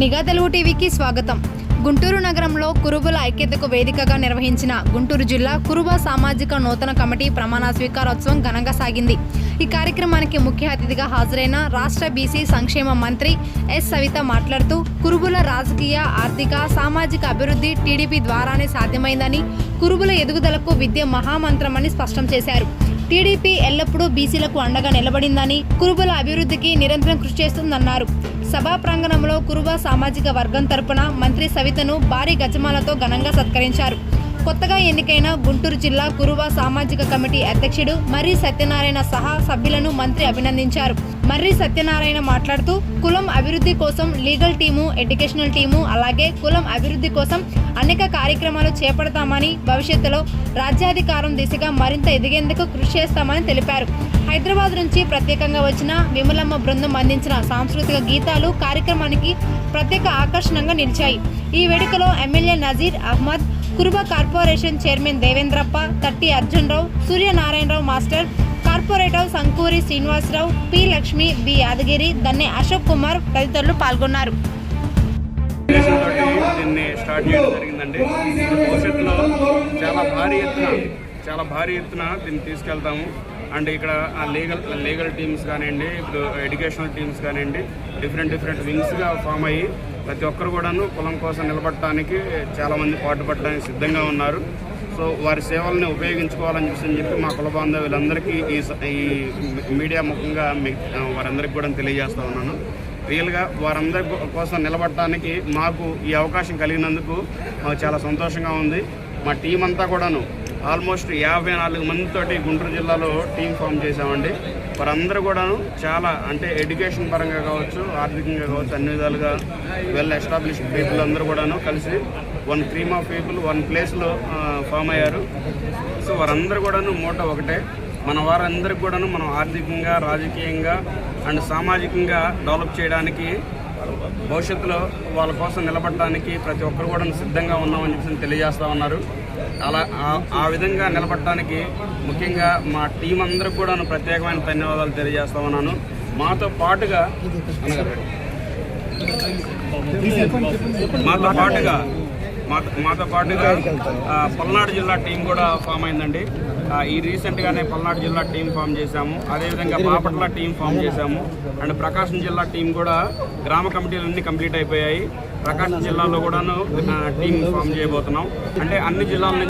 నిఘా తెలుగు టీవీకి స్వాగతం. గుంటూరు నగరంలో కురుబుల ఐక్యతకు వేదికగా నిర్వహించిన గుంటూరు జిల్లా కురుబ సామాజిక నూతన కమిటీ ప్రమాణ స్వీకారోత్సవం ఘనంగా సాగింది. ఈ కార్యక్రమానికి ముఖ్య అతిథిగా హాజరైన రాష్ట్ర బీసీ సంక్షేమ మంత్రి ఎస్ సవిత మాట్లాడుతూ కురుబుల రాజకీయ ఆర్థిక సామాజిక అభివృద్ధి టీడీపీ ద్వారానే సాధ్యమైందని కురుబుల ఎదుగుదలకు విద్య మహామంత్రమని స్పష్టం చేశారు. టీడీపీ ఎల్లప్పుడూ బీసీలకు అండగా నిలబడిందని కురుబుల అభివృద్ధికి నిరంతరం కృషి చేస్తుందన్నారు. సభా ప్రాంగణంలో కురుబ సామాజిక వర్గం తరపున మంత్రి సవితను భారీ గజమాలతో ఘనంగా సత్కరించారు. కొత్తగా ఎన్నికైన గుంటూరు జిల్లా కురువ సామాజిక కమిటీ అధ్యక్షుడు మర్రి సత్యనారాయణ సహా సభ్యులను మంత్రి అభినందించారు. మర్రి సత్యనారాయణ మాట్లాడుతూ కులం అభివృద్ధి కోసం లీగల్ టీము ఎడ్యుకేషనల్ టీము అలాగే కులం అభివృద్ధి కోసం అనేక కార్యక్రమాలు చేపడతామని భవిష్యత్తులో రాజ్యాధికారం దిశగా మరింత ఎదిగేందుకు కృషి చేస్తామని తెలిపారు. హైదరాబాద్ నుంచి ప్రత్యేకంగా వచ్చిన విమలమ్మ బృందం అందించిన సాంస్కృతిక గీతాలు కార్యక్రమానికి ప్రత్యేక ఆకర్షణగా నిలిచాయి. ఈ వేడుకలో MLA Nazeer Ahmed Kuruba corporation chairman Devendrappa Tatti Arjunrao Suryanarayanarao master corporator Sankuri Srinivasarao P Lakshmi B Yadagiri Danne Ashok Kumar తదితరులు పాల్గొన్నారు. దీన్ని స్టార్ట్ చేయడం జరిగిందండి. భవిష్యత్తులో చాలా భారీ ఎత్తున చాలా భారీ ఎత్తున దీన్ని తీసుకెళ్తాము. అండ్ ఇక్కడ లీగల్ లీగల్ టీమ్స్ కానివ్వండి ఇప్పుడు ఎడ్యుకేషనల్ టీమ్స్ కానివ్వండి డిఫరెంట్ డిఫరెంట్ వింగ్స్గా ఫామ్ అయ్యి ప్రతి ఒక్కరు కూడాను కులం కోసం నిలబడటానికి చాలామంది పాటుపడడానికి సిద్ధంగా ఉన్నారు. సో వారి సేవల్ని ఉపయోగించుకోవాలని చూసి అని చెప్పి మా కుల బాంధవులందరికీ ఈ స- ఈ మీడియా ముఖంగా మీ- వారందరికీ కూడా తెలియజేస్తా ఉన్నాను. రియల్గా వారందరి కోసం నిలబడటానికి మాకు ఈ అవకాశం కలిగినందుకు మాకు చాలా సంతోషంగా ఉంది. మా టీం అంతా కూడాను ఆల్మోస్ట్ యాభై నాలుగు మందితోటి గుంటూరు జిల్లాలో టీం ఫామ్ చేశామండి. వారందరూ కూడాను చాలా అంటే ఎడ్యుకేషన్ పరంగా కావచ్చు ఆర్థికంగా కావచ్చు అన్ని విధాలుగా వెల్ ఎస్టాబ్లిష్డ్ పీపుల్ అందరూ కూడాను కలిసి one cream of people one ప్లేస్లో ఫామ్ అయ్యారు. సో వారందరూ కూడాను మూట ఒకటే మన వారందరికి కూడాను మనం ఆర్థికంగా రాజకీయంగా అండ్ సామాజికంగా డెవలప్ చేయడానికి భవిష్యత్తులో వాళ్ళ కోసం నిలబడడానికి ప్రతి ఒక్కరు కూడా సిద్ధంగా ఉన్నామని చెప్పి తెలియజేస్తా ఉన్నారు. అలా ఆ- విధంగా నిలబడటానికి ముఖ్యంగా మా టీం అందరికీ కూడా ప్రత్యేకమైన ధన్యవాదాలు తెలియజేస్తా ఉన్నాను. మాతో పాటుగా మాతో పాటుగా మాతో మాతో పాటుగా పల్నాడు జిల్లా టీం కూడా ఫామ్ అయిందండి. ఈ రీసెంట్గానే పల్నాడు జిల్లా టీం ఫామ్ చేశాము. అదేవిధంగా బాపట్ల టీం ఫామ్ చేశాము. అండ్ ప్రకాశం జిల్లా టీం కూడా గ్రామ కమిటీలన్నీ కంప్లీట్ అయిపోయాయి. ప్రకాశం జిల్లాలో కూడాను టీం ఫామ్ చేయబోతున్నాం. అంటే అన్ని జిల్లాల నుంచి